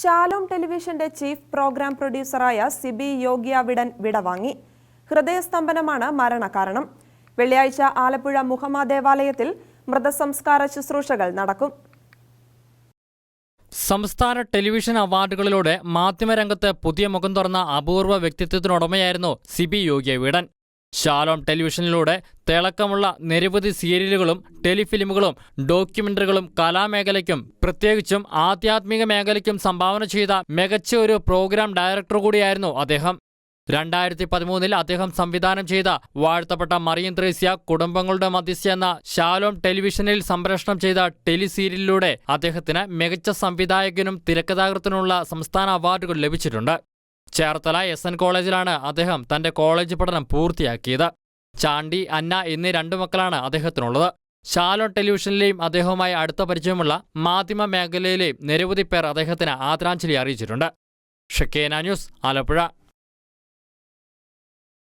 Shalom ടെലിവിഷന്റെ chief programme പ്രൊഡ്യൂസറായ Siby Yogiavidan വിടവാങ്ങി. ഹൃദയസ്തംഭനമാണ് മരണകാരണം. വെള്ളിയാഴ്ച ആലപ്പുഴ മുഹമ്മ ദേവാലയത്തിൽ മൃതസംസ്കാര ശുശ്രൂഷകൾ നടക്കും. സംസ്ഥാന ടെലിവിഷൻ അവാർഡുകളിലൂടെ മാധ്യമരംഗത്ത് പുതിയ മുഖം തുറന്ന അപൂർവ വ്യക്തിത്വത്തിനുടമയായിരുന്നു സിബി യോഗിയ വീടൻ ഷാലോം ടെലിവിഷനിലൂടെ തിളക്കമുള്ള നിരവധി സീരിയലുകളും ടെലിഫിലിമുകളും ഡോക്യുമെന്ററികളും കലാമേഖലയ്ക്കും പ്രത്യേകിച്ചും ആധ്യാത്മിക മേഖലയ്ക്കും സംഭാവന ചെയ്ത മികച്ച ഒരു പ്രോഗ്രാം ഡയറക്ടർ കൂടിയായിരുന്നു അദ്ദേഹം. രണ്ടായിരത്തി പതിമൂന്നിൽ അദ്ദേഹം സംവിധാനം ചെയ്ത വാഴ്ത്തപ്പെട്ട മറിയൻ ത്രേസ്യ കുടുംബങ്ങളുടെ മധ്യസ്ഥ എന്ന ഷാലോം ടെലിവിഷനിൽ സംപ്രേഷണം ചെയ്ത ടെലിസീരിയലിലൂടെ അദ്ദേഹത്തിന് മികച്ച സംവിധായകനും തിരക്കഥാകൃത്തിനുള്ള സംസ്ഥാന അവാർഡുകൾ ലഭിച്ചിട്ടുണ്ട്. ചേർത്തല എസ് എൻ കോളേജിലാണ് അദ്ദേഹം തന്റെ കോളേജ് പഠനം പൂർത്തിയാക്കിയത്. ചാണ്ടി അന്ന എന്നീ രണ്ടു മക്കളാണ് അദ്ദേഹത്തിനുള്ളത്. ഷാലോൺ ടെലിവിഷനിലെയും അദ്ദേഹവുമായി അടുത്ത പരിചയമുള്ള മാധ്യമ മേഖലയിലെയും നിരവധി പേർ അദ്ദേഹത്തിന് ആദരാഞ്ജലി അറിയിച്ചിട്ടുണ്ട്. ഷക്കേന ന്യൂസ് ആലപ്പുഴ.